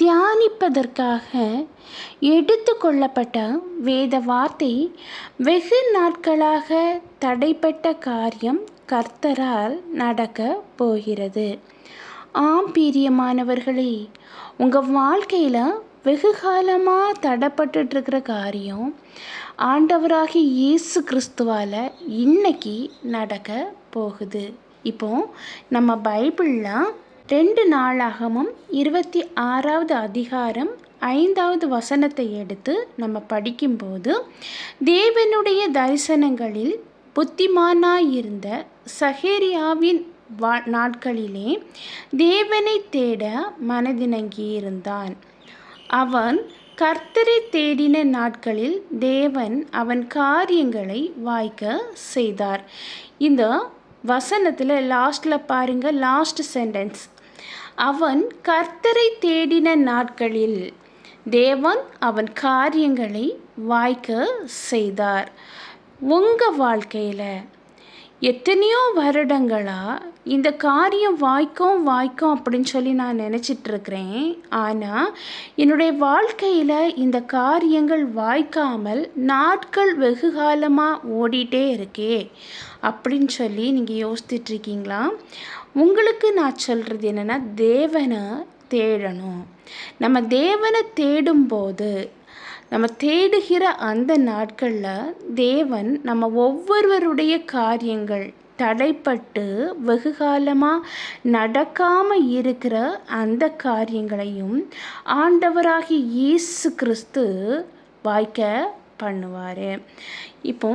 தியானிப்பதற்காக எடுத்துக்கொள்ளப்பட்ட வேத வார்த்தை வெகு நாட்களாக தடைப்பட்ட காரியம் கர்த்தரால் நடக்க போகிறது. ஆம் பிரியமானவர்களே உங்கள் வாழ்க்கையில் வெகு காலமாக தடைப்பட்டுட்ருக்கிற காரியம் ஆண்டவராகி இயேசு கிறிஸ்துவால் இன்னைக்கு நடக்க போகுது. இப்போ நம்ம பைபிளில் ரெண்டு நாளாகமும் இருபத்தி ஆறாவது அதிகாரம் ஐந்தாவது வசனத்தை எடுத்து நம்ம படிக்கும்போது தேவனுடைய தரிசனங்களில் புத்திமானாயிருந்த சஹேரியாவின் வா நாட்களிலே தேவனை தேட மனதிணங்கியிருந்தான். அவன் கர்த்தரை தேடின நாட்களில் தேவன் அவன் காரியங்களை வாய்க்க செய்தார். இந்த வசனத்தில் லாஸ்ட்டில் பாருங்க லாஸ்ட் சென்டென்ஸ் அவன் கர்த்தரை தேடின நாட்களில் தேவன் அவன் காரியங்களை வாய்க்க செய்தார். உங்கள் வாழ்க்கையில் எத்தனையோ வருடங்களாக இந்த காரியம் வாய்க்கும் வாய்க்கும் அப்படின்னு சொல்லி நான் நினச்சிட்ருக்கிறேன். ஆனால் என்னுடைய வாழ்க்கையில் இந்த காரியங்கள் வாய்க்காமல் நாட்கள் வெகு காலமாக ஓடிட்டே இருக்கே அப்படின்னு சொல்லி நீங்கள் யோசித்துட்ருக்கீங்களா? உங்களுக்கு நான் சொல்கிறது என்னென்னா தேவனை தேடணும். நம்ம தேவனை தேடும்போது நம்ம தேடுகிற அந்த நாட்களில் தேவன் நம்ம ஒவ்வொருவருடைய காரியங்கள் தடைப்பட்டு வெகு காலமாக நடக்காமல் இருக்கிற அந்த காரியங்களையும் ஆண்டவராகி இயேசு கிறிஸ்து வாய்க்க பண்ணுவார். இப்போ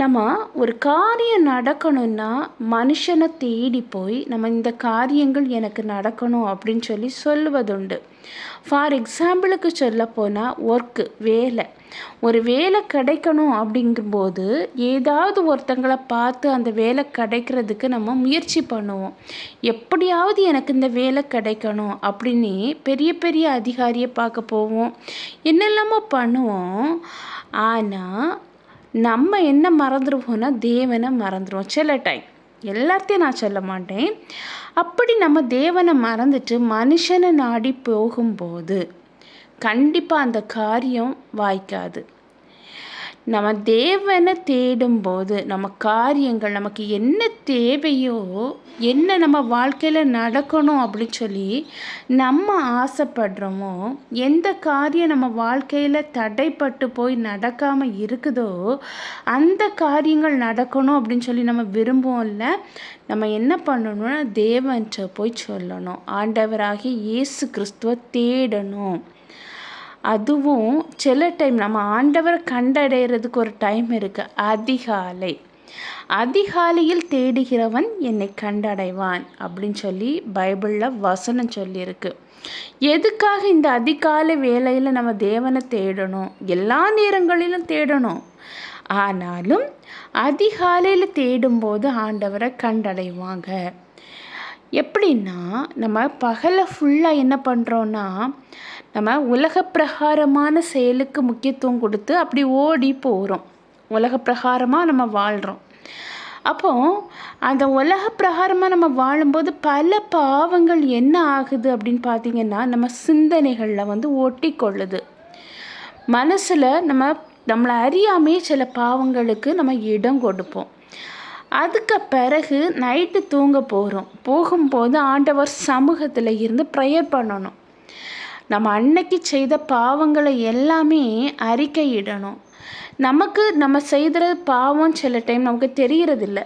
நம்ம ஒரு காரியம் நடக்கணும்னா மனுஷனை தேடி போய் நம்ம இந்த காரியங்கள் எனக்கு நடக்கணும் அப்படின்னு சொல்லி சொல்லுவதுண்டு. ஃபார் எக்ஸாம்பிளுக்கு சொல்ல போனால் ஒர்க்கு வேலை. ஒரு வேலை கிடைக்கணும் அப்படிங்கும்போது ஏதாவது ஒருத்தங்களை பார்த்து அந்த வேலை கிடைக்கிறதுக்கு நம்ம முயற்சி பண்ணுவோம். எப்படியாவது எனக்கு இந்த வேலை கிடைக்கணும் அப்படின்னு பெரிய பெரிய அதிகாரியை பார்க்க போவோம். என்னெல்லாமோ பண்ணுவோம். ஆனால் நம்ம என்ன மறந்துடுவோம்னா தேவனை மறந்துடுவோம் சில டைம் எல்லாத்தையும் நான் சொல்ல மாட்டேன். அப்படி நம்ம தேவனை மறந்துட்டு மனுஷனை நாடி போகும்போது கண்டிப்பாக அந்த காரியம் வாய்க்காது. நம்ம தேவனை தேடும்போது நம்ம காரியங்கள் நமக்கு என்ன தேவையோ என்ன நம்ம வாழ்க்கையில் நடக்கணும் அப்படின்னு சொல்லி நம்ம ஆசைப்படுறோமோ எந்த காரியம் நம்ம வாழ்க்கையில் தடைப்பட்டு போய் நடக்காமல் இருக்குதோ அந்த காரியங்கள் நடக்கணும் அப்படின்னு சொல்லி நம்ம விரும்புவோம்ல நம்ம என்ன பண்ணணும்னா தேவன்கிட்ட போய் சொல்லணும். ஆண்டவராகி இயேசு கிறிஸ்துவ தேடணும். அதுவும் சில டைம் நம்ம ஆண்டவரை கண்டடைகிறதுக்கு ஒரு டைம் இருக்குது அதிகாலை. அதிகாலையில் தேடுகிறவன் என்னை கண்டடைவான் அப்படின்னு சொல்லி பைபிளில் வசனம் சொல்லியிருக்கு. எதுக்காக இந்த அதிகாலை வேலையில் நம்ம தேவனை தேடணும்? எல்லா நேரங்களிலும் தேடணும். ஆனாலும் அதிகாலையில் தேடும்போது ஆண்டவரை கண்டடைவாங்க. எப்படின்னா நம்ம பகலை ஃபுல்லாக என்ன பண்ணுறோன்னா நம்ம உலக பிரகாரமான செயலுக்கு முக்கியத்துவம் கொடுத்து அப்படி ஓடி போகிறோம் உலக பிரகாரமாக நம்ம வாழ்கிறோம் அப்போ அந்த உலக பிரகாரமாக நம்ம வாழும்போது பல பாவங்கள் என்ன ஆகுது அப்படின்னு பார்த்தீங்கன்னா நம்ம சிந்தனைகளில் வந்து ஒட்டி கொள்ளுது மனசில் நம்ம நம்மளை அறியாமே சில பாவங்களுக்கு நம்ம இடம் கொடுப்போம். அதுக்கு பிறகு நைட்டு தூங்க போகிறோம் போகும்போது ஆண்டவர் சமூகத்தில் இருந்து ப்ரேயர் பண்ணணும். நம்ம அன்னைக்கு செய்த பாவங்களை எல்லாமே அறிக்கையிடணும். நமக்கு நம்ம செய்கிற பாவம் சில டைம் நமக்கு தெரியறதில்ல.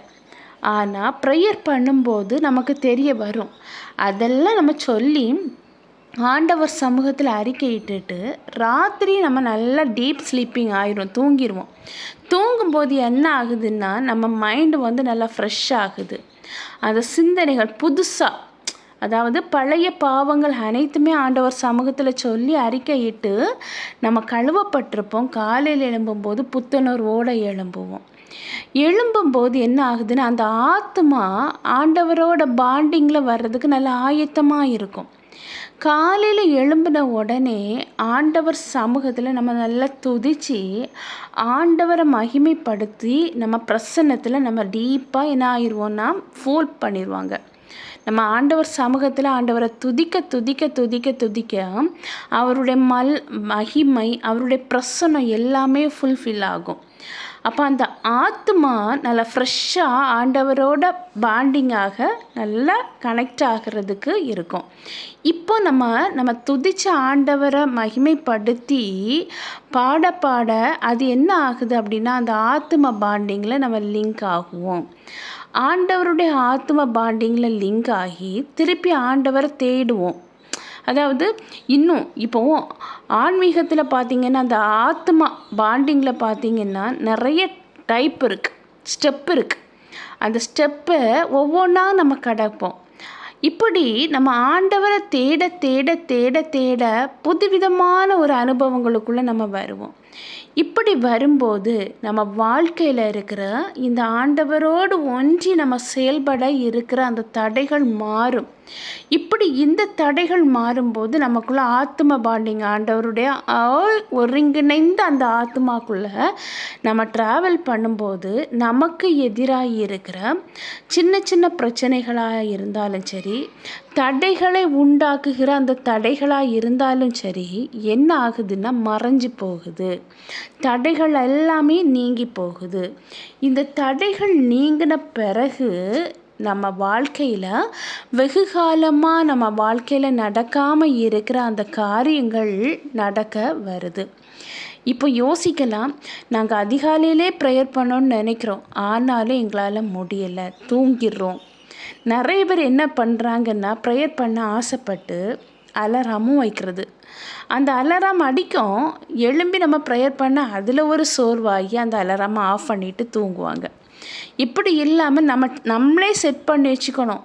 ஆனால் ப்ரேயர் பண்ணும்போது நமக்கு தெரிய வரும். அதெல்லாம் நம்ம சொல்லி ஆண்டவர் சமூகத்தில் அறிக்கையிட்டுட்டு ராத்திரி நம்ம நல்லா டீப் ஸ்லீப்பிங் ஆயிரும் தூங்கிடுவோம் தூங்கும்போது என்ன ஆகுதுன்னா நம்ம மைண்டு வந்து நல்லா ஃப்ரெஷ் ஆகுது. அந்த சிந்தனைகள் புதுசாக அதாவது பழைய பாவங்கள் அனைத்துமே ஆண்டவர் சமூகத்தில் சொல்லி அறிக்கையிட்டு நம்ம கழுவப்பட்டிருப்போம். காலையில் எழும்பும்போது புத்துணர்வோடு எழும்புவோம். எழும்பும்போது என்ன ஆகுதுன்னா அந்த ஆத்மா ஆண்டவரோட பாண்டிங்கில் வர்றதுக்கு நல்ல ஆயத்தமாக இருக்கும். காலையில் எழும்பின உடனே ஆண்டவர் சமூகத்தில் நம்ம நல்லா துதித்து ஆண்டவரை மகிமைப்படுத்தி நம்ம பிரசன்னத்தில் நம்ம டீப்பாக என்ன ஆயிடுவோம்னா ஃபோல் பண்ணிடுவாங்க நம்ம ஆண்டவர் சமூகத்தில் ஆண்டவரை துதிக்க துதிக்க துதிக்க துதிக்க அவருடைய மல் மகிமை அவருடைய பிரசனம் எல்லாமே ஃபுல்ஃபில் ஆகும். அப்போ அந்த ஆத்மா நல்லா ஃப்ரெஷ்ஷாக ஆண்டவரோட பாண்டிங்காக நல்லா கனெக்ட் ஆகிறதுக்கு இருக்கும். இப்போ நம்ம நம்ம துதிச்ச ஆண்டவரை மகிமைப்படுத்தி பாட பாட அது என்ன ஆகுது அப்படின்னா அந்த ஆத்ம பாண்டிங்கில் நம்ம லிங்க் ஆகுவோம். ஆண்டவருடைய ஆத்ம பாண்டிங்கில் லிங்க் ஆகி திருப்பி ஆண்டவரை தேடுவோம். அதாவது இன்னும் இப்போவும் ஆன்மீகத்தில் பார்த்திங்கன்னா அந்த ஆத்மா பாண்டிங்கில் பார்த்திங்கன்னா நிறைய டைப் இருக்குது ஸ்டெப் இருக்குது அந்த ஸ்டெப்பை ஒவ்வொன்றா நம்ம கடப்போம். இப்படி நம்ம ஆண்டவரை தேட தேட தேட தேட புதுவிதமான ஒரு அனுபவங்களுக்குள்ளே நம்ம வருவோம். இப்படி வரும்போது நம்ம வாழ்க்கையில் இருக்கிற இந்த ஆண்டவரோடு ஒன்றி நம்ம செயல்பட இருக்கிற அந்த தடைகள் மாறும். இப்படி இந்த தடைகள் மாறும்போது நமக்குள்ள ஆத்ம பாண்டிங் ஆண்டவருடைய ஒருங்கிணைந்த அந்த ஆத்மாக்குள்ள நம்ம ட்ராவல் பண்ணும்போது நமக்கு எதிராக இருக்கிற சின்ன சின்ன பிரச்சனைகளாக இருந்தாலும் சரி தடைகளை உண்டாக்குகிற அந்த தடைகளாக இருந்தாலும் சரி என்ன ஆகுதுன்னா மறைஞ்சு போகுது. தடைகள் எல்லாமே நீங்கி போகுது. இந்த தடைகள் நீங்கின பிறகு நம்ம வாழ்க்கையில் வெகு காலமாக நம்ம வாழ்க்கையில் நடக்காமல் இருக்கிற அந்த காரியங்கள் நடக்க வருது. இப்போ யோசிக்கலாம். நாங்கள் அதிகாலையிலே ப்ரேயர் பண்ணோன்னு நினைக்கிறோம். ஆனாலும் எங்களால் முடியலை. தூங்கிடுறோம். நிறைய பேர் என்ன பண்ணுறாங்கன்னா ப்ரேயர் பண்ண ஆசைப்பட்டு அலாரமும் வைக்கிறது. அந்த அலாரம் அடிக்கும். எழும்பி நம்ம ப்ரேயர் பண்ண அதில் ஒரு சோர்வாகி அந்த அலாரமாக ஆஃப் பண்ணிவிட்டு தூங்குவாங்க. இப்படி இல்லாமல் நம்ம நம்மளே செட் பண்ணி வச்சுக்கணும்.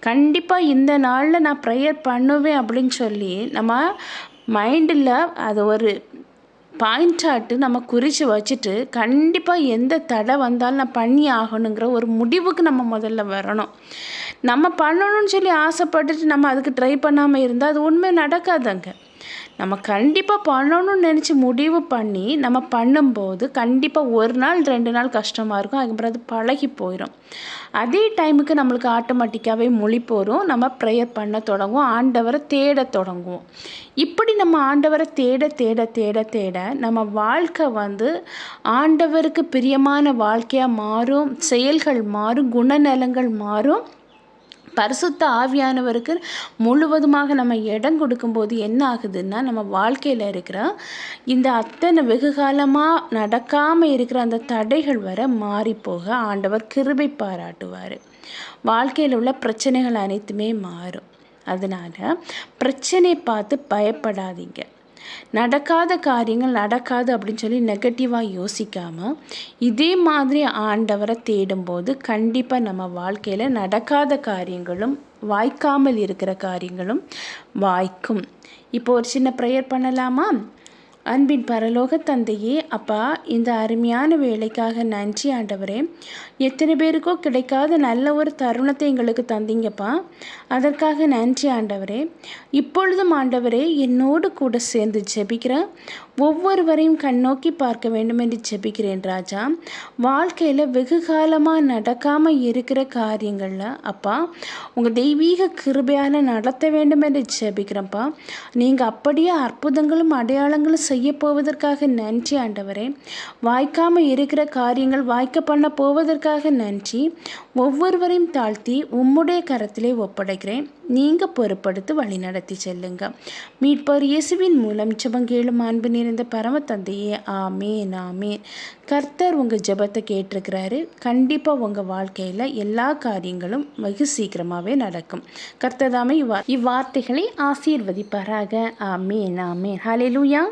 கண்டிப்பாக இந்த நாளில் நான் ப்ரேயர் பண்ணுவேன் அப்படின்னு சொல்லி நம்ம மைண்டில் அது ஒரு பாயிண்டாட்டு நம்ம குறித்து வச்சுட்டு கண்டிப்பாக எந்த தடை வந்தாலும் நான் பண்ணி ஆகணுங்கிற ஒரு முடிவுக்கு நம்ம முதல்ல வரணும். நம்ம பண்ணணும்னு சொல்லி ஆசைப்பட்டுட்டு நம்ம அதுக்கு ட்ரை பண்ணாமல் இருந்தால் அது உண்மை நடக்காதுங்க. நம்ம கண்டிப்பாக பண்ணணும்னு நினச்சி முடிவு பண்ணி நம்ம பண்ணும்போது கண்டிப்பாக ஒரு நாள் ரெண்டு நாள் கஷ்டமாக இருக்கும். அதுக்கப்புறம் அது பழகி போயிடும் அதே டைமுக்கு நம்மளுக்கு ஆட்டோமேட்டிக்காகவே மொழி போகிறோம் நம்ம ப்ரேயர் பண்ண தொடங்குவோம். ஆண்டவரை தேட தொடங்குவோம். இப்படி நம்ம ஆண்டவரை தேட தேட தேட தேட நம்ம வாழ்க்கை வந்து ஆண்டவருக்கு பிரியமான வாழ்க்கையாக மாறும். செயல்கள் மாறும். குணநலங்கள் மாறும். பரிசுத்த ஆவியானவருக்கு முழுவதுமாக நம்ம இடம் கொடுக்கும்போது என்ன ஆகுதுன்னா நம்ம வாழ்க்கையில் இருக்கிற இந்த அத்தனை வெகு காலமாக நடக்காமல் இருக்கிற அந்த தடைகள் வர மாறிப்போக ஆண்டவர் கிருபை பாராட்டுவார். வாழ்க்கையில் உள்ள பிரச்சனைகள் அனைத்துமே மாறும். அதனால் பிரச்சனை பார்த்து பயப்படாதீங்க. நடக்காத காரியங்கள் நடக்காது அப்படின்னு சொல்லி நெகட்டிவாக யோசிக்காமல் இதே மாதிரி ஆண்டவரை தேடும்போது கண்டிப்பாக நம்ம வாழ்க்கையில் நடக்காத காரியங்களும் வாய்க்காமல் இருக்கிற காரியங்களும் வாய்க்கும். இப்போ ஒரு சின்ன ப்ரேயர் பண்ணலாமா? அன்பின் பரலோக தந்தையே அப்பா இந்த அருமையான வேலைக்காக நன்றி ஆண்டவரே. எத்தனை பேருக்கோ கிடைக்காத நல்ல ஒரு தருணத்தை எங்களுக்கு தந்தீங்கப்பா. அதற்காக நன்றி ஆண்டவரே. இப்பொழுதும் ஆண்டவரே என்னோடு கூட சேர்ந்து ஜெபிக்கிற ஒவ்வொருவரையும் கண்ணோக்கி பார்க்க வேண்டும் என்று ஜெபிக்கிறேன் ராஜா. வாழ்க்கையில் வெகு காலமாக நடக்காமல் இருக்கிற காரியங்களில் அப்பா உங்கள் தெய்வீக கிருபையால் நடத்த வேண்டும் என்று ஜெபிக்கிறேன்ப்பா. நீங்கள் அப்படியே அற்புதங்களும் அடையாளங்களும் செய்ய போவதற்காக நன்றி ஆண்டவரே. வாய்க்காமல் இருக்கிற காரியங்கள் வாய்க்க பண்ண போவதற்காக நன்றி. ஒவ்வொருவரையும் தாழ்த்தி உம்முடைய கரத்திலே ஒப்படைக்கிறேன். நீங்கள் பொறுப்படுத்தி வழி நடத்தி செல்லுங்க. மீட்பர் இயேசுவின் மூலம் ஜபங்கேளும் அன்பு நிறைந்த பரம தந்தையே ஆமேன் ஆமேன். கர்த்தர் உங்கள் ஜபத்தை கேட்டிருக்கிறாரு. கண்டிப்பாக உங்கள் வாழ்க்கையில் எல்லா காரியங்களும் வெகு சீக்கிரமாகவே நடக்கும். கர்த்ததாமே இவ்வா இவ்வார்த்தைகளை ஆசீர்வதிப்பாராக. ஆமேன் ஆமேன். ஹலே லூயா